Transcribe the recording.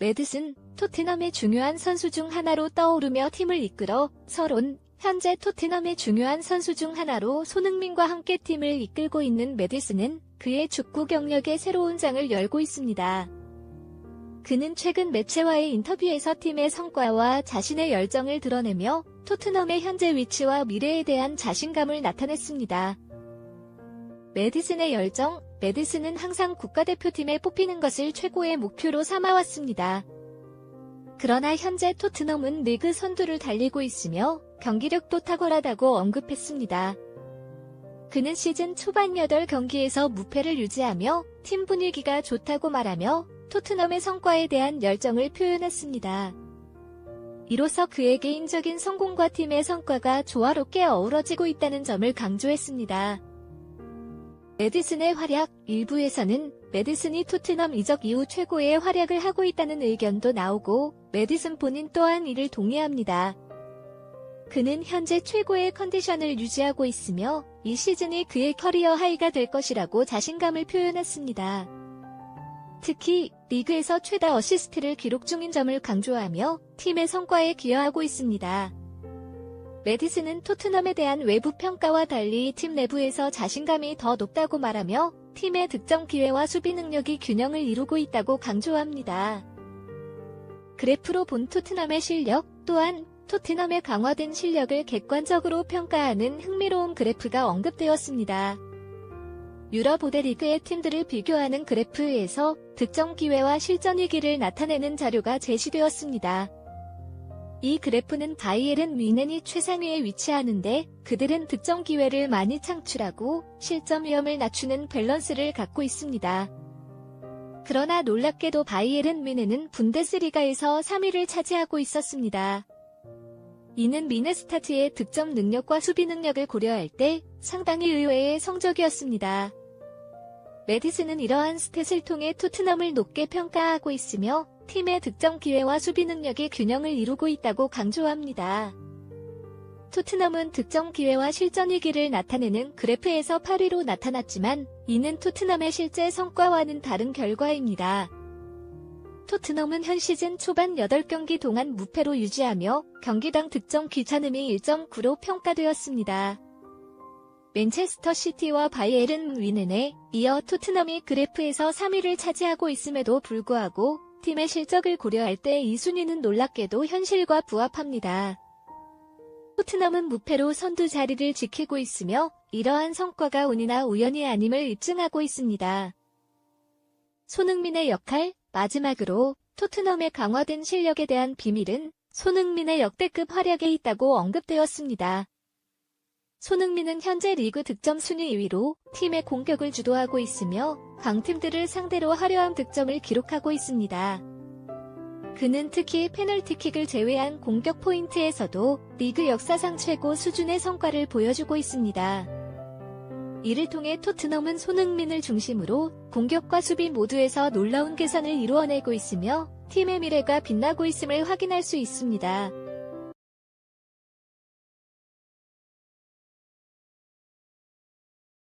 메드슨, 토트넘의 중요한 선수 중 하나로 떠오르며 팀을 이끌어 서론, 현재 토트넘의 중요한 선수 중 하나로 손흥민과 함께 팀을 이끌고 있는 메디슨은 그의 축구 경력의 새로운 장을 열고 있습니다. 그는 최근 매체와의 인터뷰에서 팀의 성과와 자신의 열정을 드러내며 토트넘의 현재 위치와 미래에 대한 자신감을 나타냈습니다. 메디슨의 열정, 메디슨은 항상 국가대표팀에 뽑히는 것을 최고의 목표로 삼아왔습니다. 그러나 현재 토트넘은 리그 선두를 달리고 있으며 경기력도 탁월하다고 언급했습니다. 그는 시즌 초반 8경기에서 무패를 유지하며 팀 분위기가 좋다고 말하며 토트넘의 성과에 대한 열정을 표현했습니다. 이로써 그의 개인적인 성공과 팀의 성과가 조화롭게 어우러지고 있다는 점을 강조했습니다. 메디슨의 활약 일부에서는 메디슨이 토트넘 이적 이후 최고의 활약을 하고 있다는 의견도 나오고 메디슨 본인 또한 이를 동의합니다. 그는 현재 최고의 컨디션을 유지하고 있으며 이 시즌이 그의 커리어 하이가 될 것이라고 자신감을 표현했습니다. 특히 리그에서 최다 어시스트를 기록 중인 점을 강조하며 팀의 성과에 기여하고 있습니다. 메디슨은 토트넘에 대한 외부 평가와 달리 팀 내부에서 자신감이 더 높다고 말하며 팀의 득점 기회와 수비 능력이 균형을 이루고 있다고 강조합니다. 그래프로 본 토트넘의 실력 또한 토트넘의 강화된 실력을 객관적으로 평가하는 흥미로운 그래프가 언급되었습니다. 유럽 5대 리그의 팀들을 비교하는 그래프에서 득점 기회와 실전 위기를 나타내는 자료가 제시되었습니다. 이 그래프는 바이에른 뮤넨이 최상위에 위치하는데 그들은 득점 기회를 많이 창출하고 실점 위험을 낮추는 밸런스를 갖고 있습니다. 그러나 놀랍게도 바이에른 뮤넨은 분데스리가에서 3위를 차지하고 있었습니다. 이는 미네스타트의 득점 능력과 수비 능력을 고려할 때 상당히 의외의 성적이었습니다. 메디슨은 이러한 스탯을 통해 토트넘을 높게 평가하고 있으며 팀의 득점 기회와 수비 능력이 균형을 이루고 있다고 강조합니다. 토트넘은 득점 기회와 실전 위기를 나타내는 그래프에서 8위로 나타났지만 이는 토트넘의 실제 성과와는 다른 결과입니다. 토트넘은 현 시즌 초반 8경기 동안 무패로 유지하며 경기당 득점 귀찮음이 1.9로 평가되었습니다. 맨체스터 시티와 바이에른 위넨에 이어 토트넘이 그래프에서 3위를 차지하고 있음에도 불구하고 팀의 실적을 고려할 때 이 순위는 놀랍게도 현실과 부합합니다. 토트넘은 무패로 선두 자리를 지키고 있으며 이러한 성과가 운이나 우연이 아님을 입증하고 있습니다. 손흥민의 역할, 마지막으로 토트넘의 강화된 실력에 대한 비밀은 손흥민의 역대급 활약에 있다고 언급되었습니다. 손흥민은 현재 리그 득점 순위 2위로 팀의 공격을 주도하고 있으며 강팀들을 상대로 화려한 득점을 기록하고 있습니다. 그는 특히 페널티킥을 제외한 공격 포인트에서도 리그 역사상 최고 수준의 성과를 보여주고 있습니다. 이를 통해 토트넘은 손흥민을 중심으로 공격과 수비 모두에서 놀라운 개선을 이루어내고 있으며 팀의 미래가 빛나고 있음을 확인할 수 있습니다.